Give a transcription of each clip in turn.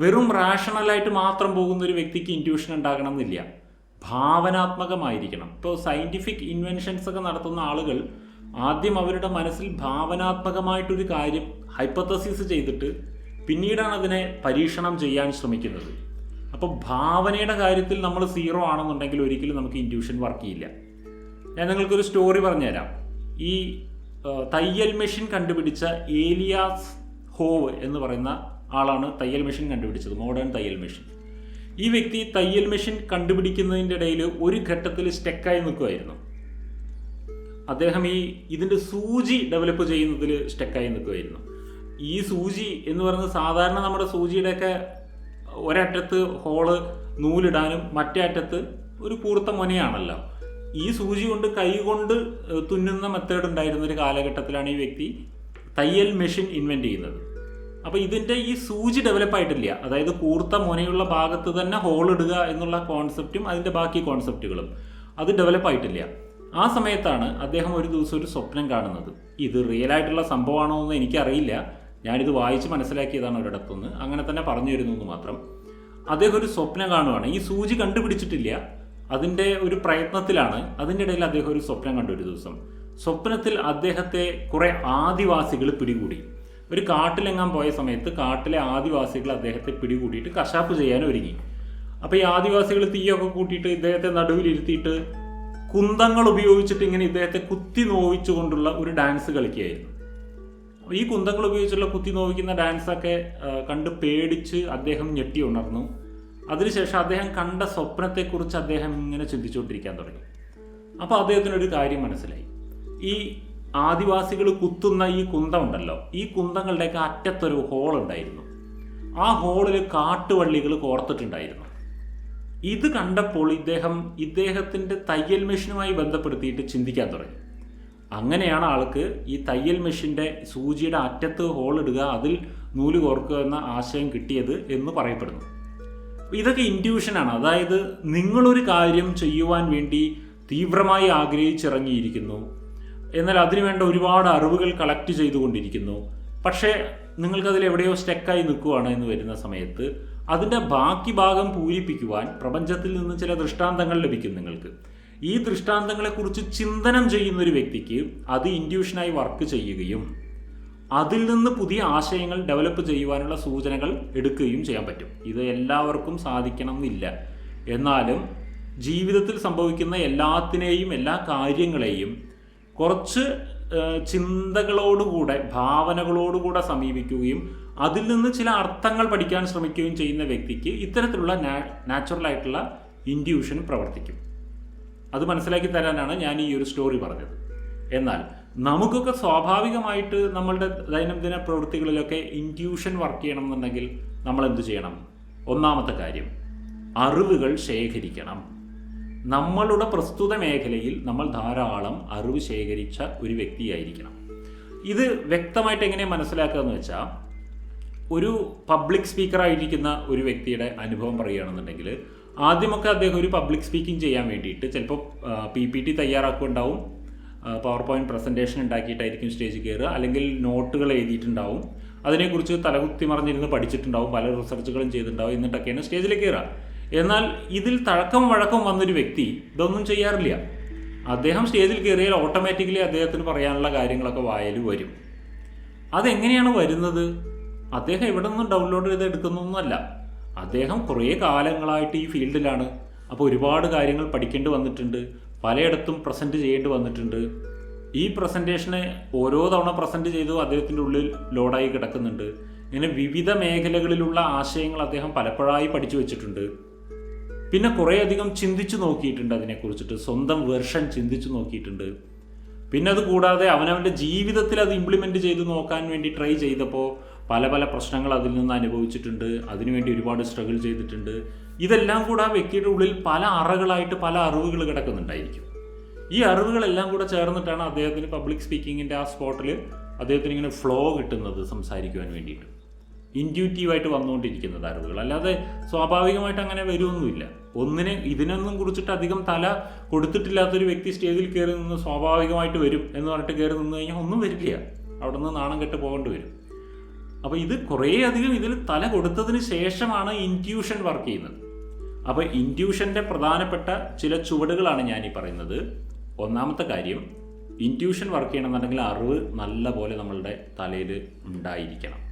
വെറും റാഷണലായിട്ട് മാത്രം പോകുന്ന ഒരു വ്യക്തിക്ക് ഇന്റ്യൂഷൻ ഉണ്ടാകണം എന്നില്ല. ഭാവനാത്മകമായിരിക്കണം. ഇപ്പോൾ സയന്റിഫിക് ഇൻവെൻഷൻസ് ഒക്കെ നടത്തുന്ന ആളുകൾ ആദ്യം അവരുടെ മനസ്സിൽ ഭാവനാത്മകമായിട്ടൊരു കാര്യം ഹൈപ്പത്തസിസ് ചെയ്തിട്ട് പിന്നീടാണ് അതിനെ പരീക്ഷണം ചെയ്യാൻ ശ്രമിക്കുന്നത്. അപ്പോൾ ഭാവനയുടെ കാര്യത്തിൽ നമ്മൾ സീറോ ആണെന്നുണ്ടെങ്കിൽ ഒരിക്കലും നമുക്ക് ഇന്റ്യൂഷൻ വർക്ക് ചെയ്യില്ല. ഞാൻ നിങ്ങൾക്കൊരു സ്റ്റോറി പറഞ്ഞുതരാം. ഈ തയ്യൽ മെഷീൻ കണ്ടുപിടിച്ച ഏലിയാസ് ഹോവ് എന്ന് പറയുന്ന ആളാണ് തയ്യൽ മെഷീൻ കണ്ടുപിടിച്ചത് മോഡേൺ തയ്യൽ മെഷീൻ. ഈ വ്യക്തി തയ്യൽ മെഷീൻ കണ്ടുപിടിക്കുന്നതിന്റെ ഇടയിൽ ഒരു ഘട്ടത്തിൽ സ്റ്റെക്കായി നിൽക്കുമായിരുന്നു അദ്ദേഹം ഈ ഇതിന്റെ സൂചി ഡെവലപ്പ് ചെയ്യുന്നതിൽ സ്റ്റെക്കായി നിൽക്കുമായിരുന്നു ഈ സൂചി എന്ന് പറയുന്നത് സാധാരണ നമ്മുടെ സൂചിയുടെയൊക്കെ ഒരറ്റത്ത് ഹോൾ നൂലിടാനും മറ്റേ അറ്റത്ത് ഒരു കൂർത്ത മുനയാണല്ലോ. ഈ സൂചി കൊണ്ട് കൈകൊണ്ട് തുന്നുന്ന മെത്തേഡ് ഉണ്ടായിരുന്ന ഒരു കാലഘട്ടത്തിലാണ് ഈ വ്യക്തി തയ്യൽ മെഷീൻ ഇൻവെന്റ് ചെയ്യുന്നത്. അപ്പോൾ ഇതിന്റെ ഈ സൂചി ഡെവലപ്പ് ആയിട്ടില്ല. അതായത് കൂർത്ത മുനയുള്ള ഭാഗത്ത് തന്നെ ഹോൾ ഇടുക എന്നുള്ള കോൺസെപ്റ്റും അതിന്റെ ബാക്കി കോൺസെപ്റ്റുകളും അത് ഡെവലപ്പ് ആയിട്ടില്ല. ആ സമയത്താണ് അദ്ദേഹം ഒരു ദിവസം ഒരു സ്വപ്നം കാണുന്നത്. ഇത് റിയൽ ആയിട്ടുള്ള സംഭവമാണോ എന്ന് എനിക്കറിയില്ല. ഞാനിത് വായിച്ച് മനസ്സിലാക്കിയതാണ് ഒരിടത്തുനിന്ന്. അങ്ങനെ തന്നെ പറഞ്ഞു തരുന്നു എന്ന് മാത്രം. അദ്ദേഹം ഒരു സ്വപ്നം കാണുവാണ്. ഈ സൂചി കണ്ടുപിടിച്ചിട്ടില്ല. അതിന്റെ ഒരു പ്രയത്നത്തിലാണ്. അതിന്റെ ഇടയിൽ അദ്ദേഹം ഒരു സ്വപ്നം കണ്ടു ഒരു ദിവസം. സ്വപ്നത്തിൽ അദ്ദേഹത്തെ കുറേ ആദിവാസികൾ പിടികൂടി. ഒരു കാട്ടിലെങ്ങാൻ പോയ സമയത്ത് കാട്ടിലെ ആദിവാസികൾ അദ്ദേഹത്തെ പിടികൂടിയിട്ട് കശാപ്പ് ചെയ്യാൻ ഒരുങ്ങി. അപ്പോൾ ഈ ആദിവാസികൾ തീയൊക്കെ കൂട്ടിയിട്ട് ഇദ്ദേഹത്തെ നടുവിലിരുത്തിയിട്ട് കുന്തങ്ങൾ ഉപയോഗിച്ചിട്ട് ഇങ്ങനെ ഇദ്ദേഹത്തെ കുത്തി നോവിച്ചുകൊണ്ടുള്ള ഒരു ഡാൻസ് കളിക്കുകയായിരുന്നു. അപ്പോൾ ഈ കുന്തങ്ങൾ ഉപയോഗിച്ചുള്ള കുത്തി നോവിക്കുന്ന ഡാൻസൊക്കെ കണ്ട് പേടിച്ച് അദ്ദേഹം ഞെട്ടി ഉണർന്നു. അതിനുശേഷം അദ്ദേഹം കണ്ട സ്വപ്നത്തെക്കുറിച്ച് അദ്ദേഹം ഇങ്ങനെ ചിന്തിച്ചുകൊണ്ടിരിക്കാൻ തുടങ്ങി. അപ്പോൾ അദ്ദേഹത്തിന് ഒരു കാര്യം മനസ്സിലായി. ഈ ആദിവാസികൾ കുത്തുന്ന ഈ കുന്തം ഉണ്ടല്ലോ ഈ കുന്തങ്ങളുടെയൊക്കെ അറ്റത്തൊരു ഹോൾ ഉണ്ടായിരുന്നു ആ ഹോളിൽ കാട്ടുവള്ളികൾ കോർത്തിട്ടുണ്ടായിരുന്നു. ഇത് കണ്ടപ്പോൾ ഇദ്ദേഹം ഇദ്ദേഹത്തിന്റെ തയ്യൽ മെഷീനുമായി ബന്ധപ്പെടുത്തിയിട്ട് ചിന്തിക്കാൻ തുടങ്ങി. അങ്ങനെയാണ് ആൾക്ക് ഈ തയ്യൽ മെഷീന്റെ സൂചിയുടെ അറ്റത്ത് ഹോൾ ഇടുക അതിൽ നൂൽ കോർക്കുക എന്ന ആശയം കിട്ടിയത് എന്ന് പറയപ്പെടുന്നു. ഇതൊക്കെ ഇൻഡ്യൂഷനാണ് അതായത് നിങ്ങളൊരു കാര്യം ചെയ്യുവാൻ വേണ്ടി തീവ്രമായി ആഗ്രഹിച്ചിറങ്ങിയിരിക്കുന്നു. എന്നാൽ അതിനുവേണ്ട ഒരുപാട് അറിവുകൾ കളക്ട് ചെയ്തുകൊണ്ടിരിക്കുന്നു. പക്ഷേ നിങ്ങൾക്കതിൽ എവിടെയോ സ്റ്റെക്കായി നിൽക്കുവാണ് എന്ന് വരുന്ന സമയത്ത് അതിന്റെ ബാക്കി ഭാഗം പൂരിപ്പിക്കുവാൻ പ്രപഞ്ചത്തിൽ നിന്ന് ചില ദൃഷ്ടാന്തങ്ങൾ ലഭിക്കും നിങ്ങൾക്ക്. ഈ ദൃഷ്ടാന്തങ്ങളെക്കുറിച്ച് ചിന്തനം ചെയ്യുന്ന ഒരു വ്യക്തിക്ക് അത് ഇൻഡ്യൂഷനായി വർക്ക് ചെയ്യുകയും അതിൽ നിന്ന് പുതിയ ആശയങ്ങൾ ഡെവലപ്പ് ചെയ്യുവാനുള്ള സൂചനകൾ എടുക്കുകയും ചെയ്യാൻ പറ്റും. ഇത് എല്ലാവർക്കും സാധിക്കണം എന്നില്ല എന്നാലും ജീവിതത്തിൽ സംഭവിക്കുന്ന എല്ലാത്തിനെയും എല്ലാ കാര്യങ്ങളെയും കുറച്ച് ചിന്തകളോടുകൂടെ ഭാവനകളോടുകൂടെ സമീപിക്കുകയും അതിൽ നിന്ന് ചില അർത്ഥങ്ങൾ പഠിക്കാൻ ശ്രമിക്കുകയും ചെയ്യുന്ന വ്യക്തിക്ക് ഇത്തരത്തിലുള്ള നാച്ചുറൽ ആയിട്ടുള്ള ഇൻഡ്യൂഷൻ പ്രവർത്തിക്കും. അത് മനസ്സിലാക്കി തരാനാണ് ഞാൻ ഈ ഒരു സ്റ്റോറി പറഞ്ഞത്. എന്നാൽ നമുക്കൊക്കെ സ്വാഭാവികമായിട്ട് നമ്മളുടെ ദൈനംദിന പ്രവൃത്തികളിലൊക്കെ ഇൻഡ്യൂഷൻ വർക്ക് ചെയ്യണം എന്നുണ്ടെങ്കിൽ നമ്മൾ എന്ത് ചെയ്യണം? ഒന്നാമത്തെ കാര്യം അറിവുകൾ ശേഖരിക്കണം. നമ്മളുടെ പ്രസ്തുത മേഖലയിൽ നമ്മൾ ധാരാളം അറിവ് ശേഖരിച്ച ഒരു വ്യക്തിയായിരിക്കണം. ഇത് വ്യക്തമായിട്ട് എങ്ങനെ മനസ്സിലാക്കുക എന്ന് വെച്ചാൽ ഒരു പബ്ലിക് സ്പീക്കർ ആയിരിക്കുന്ന ഒരു വ്യക്തിയുടെ അനുഭവം പറയുകയാണെന്നുണ്ടെങ്കിൽ ആദ്യമൊക്കെ അദ്ദേഹം ഒരു പബ്ലിക് സ്പീക്കിംഗ് ചെയ്യാൻ വേണ്ടിയിട്ട് ചിലപ്പോൾ പി പി ടി തയ്യാറാക്കുണ്ടാവും. പവർ പോയിന്റ് പ്രസന്റേഷൻ ഉണ്ടാക്കിയിട്ടായിരിക്കും സ്റ്റേജിൽ കയറുക. അല്ലെങ്കിൽ നോട്ടുകൾ എഴുതിയിട്ടുണ്ടാവും. അതിനെക്കുറിച്ച് തലകുത്തി മറിഞ്ഞിരുന്ന് പഠിച്ചിട്ടുണ്ടാവും. പല റിസർച്ചുകളും ചെയ്തിട്ടുണ്ടാവും. എന്നിട്ടൊക്കെയാണ് സ്റ്റേജിൽ കയറുക. എന്നാൽ ഇതിൽ തഴക്കം വഴക്കം വന്നൊരു വ്യക്തി ഇതൊന്നും ചെയ്യാറില്ല. അദ്ദേഹം സ്റ്റേജിൽ കയറിയാൽ ഓട്ടോമാറ്റിക്കലി അദ്ദേഹത്തിന് പറയാനുള്ള കാര്യങ്ങളൊക്കെ വായൽ വരും. അതെങ്ങനെയാണ് വരുന്നത്? അദ്ദേഹം എവിടെ നിന്നും ഡൗൺലോഡ് ചെയ്ത് എടുക്കുന്നൊന്നുമല്ല. അദ്ദേഹം കുറേ കാലങ്ങളായിട്ട് ഈ ഫീൽഡിലാണ്. അപ്പോൾ ഒരുപാട് കാര്യങ്ങൾ പഠിക്കേണ്ടി വന്നിട്ടുണ്ട്. പലയിടത്തും പ്രസന്റ് ചെയ്യേണ്ടി വന്നിട്ടുണ്ട്. ഈ പ്രസന്റേഷനെ ഓരോ തവണ പ്രസന്റ് ചെയ്തു അദ്ദേഹത്തിന്റെ ഉള്ളിൽ ലോഡായി കിടക്കുന്നുണ്ട്. ഇങ്ങനെ വിവിധ മേഖലകളിലുള്ള ആശയങ്ങൾ അദ്ദേഹം പലപ്പോഴായി പഠിച്ചു വെച്ചിട്ടുണ്ട്. പിന്നെ കുറേയധികം ചിന്തിച്ചു നോക്കിയിട്ടുണ്ട് അതിനെക്കുറിച്ചിട്ട് സ്വന്തം വെർഷൻ ചിന്തിച്ചു നോക്കിയിട്ടുണ്ട്. പിന്നെ അത് കൂടാതെ അവനവന്റെ ജീവിതത്തിൽ അത് ഇംപ്ലിമെന്റ് ചെയ്ത് നോക്കാൻ വേണ്ടി ട്രൈ ചെയ്തപ്പോൾ പല പല പ്രശ്നങ്ങൾ അതിൽ നിന്ന് അനുഭവിച്ചിട്ടുണ്ട്. അതിനുവേണ്ടി ഒരുപാട് സ്ട്രഗിൾ ചെയ്തിട്ടുണ്ട്. ഇതെല്ലാം കൂടെ ആ വ്യക്തിയുടെ ഉള്ളിൽ പല അറകളായിട്ട് പല അറിവുകൾ കിടക്കുന്നുണ്ടായിരിക്കും. ഈ അറിവുകളെല്ലാം കൂടെ ചേർന്നിട്ടാണ് അദ്ദേഹത്തിന് പബ്ലിക് സ്പീക്കിങ്ങിന്റെ ആ സ്പോട്ടിൽ അദ്ദേഹത്തിന് ഇങ്ങനെ ഫ്ലോ കിട്ടുന്നത് സംസാരിക്കുവാൻ വേണ്ടിയിട്ട്. ഇന്റ്യൂറ്റീവായിട്ട് വന്നുകൊണ്ടിരിക്കുന്നത് അറിവുകൾ അല്ലാതെ സ്വാഭാവികമായിട്ട് അങ്ങനെ വരുമൊന്നുമില്ല ഒന്നിനെ ഇതിനൊന്നും കുറിച്ചിട്ട് അധികം തല കൊടുത്തിട്ടില്ലാത്തൊരു വ്യക്തി സ്റ്റേജിൽ കയറി നിന്ന് സ്വാഭാവികമായിട്ട് വരും എന്ന് പറഞ്ഞിട്ട് കയറി നിന്ന് കഴിഞ്ഞാൽ ഒന്നും വരില്ല. അവിടെ നിന്ന് നാണം കെട്ട് പോകേണ്ടി വരും. അപ്പോൾ ഇത് കുറേ അധികം ഇതിൽ തല കൊടുത്തതിന് ശേഷമാണ് ഇന്റ്യൂഷൻ വർക്ക് ചെയ്യുന്നത്. അപ്പോൾ ഇന്റ്യൂഷന്റെ പ്രധാനപ്പെട്ട ചില ചുവടുകളാണ് ഞാൻ ഈ പറയുന്നത്. ഒന്നാമത്തെ കാര്യം ഇന്റ്യൂഷൻ വർക്ക് ചെയ്യണമെന്നുണ്ടെങ്കിൽ അറിവ് നല്ല പോലെ നമ്മളുടെ തലയിൽ ഉണ്ടായിരിക്കണം.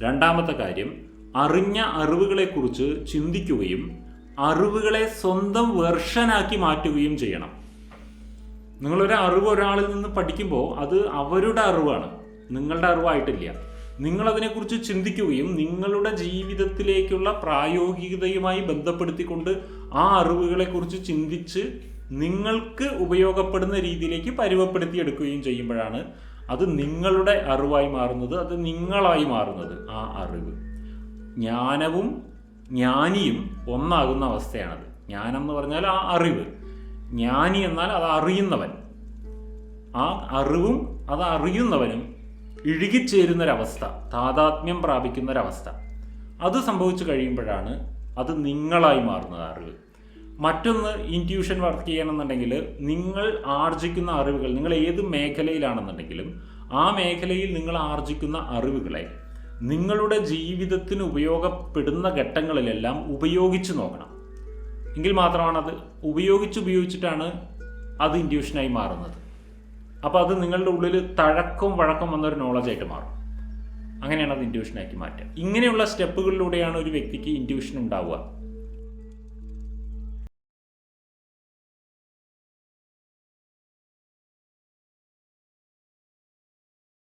രണ്ടാമത്തെ കാര്യം അറിഞ്ഞ അറിവുകളെക്കുറിച്ച് ചിന്തിക്കുകയും അറിവുകളെ സ്വന്തം വെർഷനാക്കി മാറ്റുകയും ചെയ്യണം. നിങ്ങളൊരു അറിവ് ഒരാളിൽ നിന്ന് പഠിക്കുമ്പോൾ അത് അവരുടെ അറിവാണ്. നിങ്ങളുടെ അറിവായിട്ടില്ല. നിങ്ങളതിനെക്കുറിച്ച് ചിന്തിക്കുകയും നിങ്ങളുടെ ജീവിതത്തിലേക്കുള്ള പ്രായോഗികതയുമായി ബന്ധപ്പെടുത്തിക്കൊണ്ട് ആ അറിവുകളെക്കുറിച്ച് ചിന്തിച്ച് നിങ്ങൾക്ക് ഉപയോഗപ്പെടുന്ന രീതിയിലേക്ക് പരുവപ്പെടുത്തിയെടുക്കുകയും ചെയ്യുമ്പോഴാണ് അത് നിങ്ങളുടെ അറിവായി മാറുന്നത് അത് നിങ്ങളായി മാറുന്നത് ആ അറിവ്. ജ്ഞാനവും ജ്ഞാനിയും ഒന്നാകുന്ന അവസ്ഥയാണത്. ജ്ഞാനം എന്ന് പറഞ്ഞാൽ ആ അറിവ്. ജ്ഞാനി എന്നാൽ അത് അറിയുന്നവൻ. ആ അറിവും അത് അറിയുന്നവനും ഇഴുകിച്ചേരുന്നൊരവസ്ഥ താതാത്മ്യം പ്രാപിക്കുന്നൊരവസ്ഥ. അത് സംഭവിച്ചു കഴിയുമ്പോഴാണ് അത് നിങ്ങളായി മാറുന്നത് അറിവ്. മറ്റൊന്ന് ഇന്റ്യൂഷൻ വർക്ക് ചെയ്യണമെന്നുണ്ടെങ്കിൽ നിങ്ങൾ ആർജിക്കുന്ന അറിവുകൾ നിങ്ങൾ ഏത് മേഖലയിലാണെന്നുണ്ടെങ്കിലും ആ മേഖലയിൽ നിങ്ങൾ ആർജിക്കുന്ന അറിവുകളെ നിങ്ങളുടെ ജീവിതത്തിന് ഉപയോഗപ്പെടുന്ന ഘട്ടങ്ങളിലെല്ലാം ഉപയോഗിച്ച് നോക്കണം. എങ്കിൽ മാത്രമാണ് അത് ഉപയോഗിച്ച് ഉപയോഗിച്ചിട്ടാണ് അത് ഇന്റ്യൂഷനായി മാറുന്നത്. അപ്പോൾ അത് നിങ്ങളുടെ ഉള്ളിൽ തഴക്കം വഴക്കം വന്നൊരു നോളജായിട്ട് മാറും. അങ്ങനെയാണ് അത് ഇന്റ്യൂഷനാക്കി മാറ്റുക. ഇങ്ങനെയുള്ള സ്റ്റെപ്പുകളിലൂടെയാണ് ഒരു വ്യക്തിക്ക് ഇന്റ്യൂഷൻ ഉണ്ടാവുക.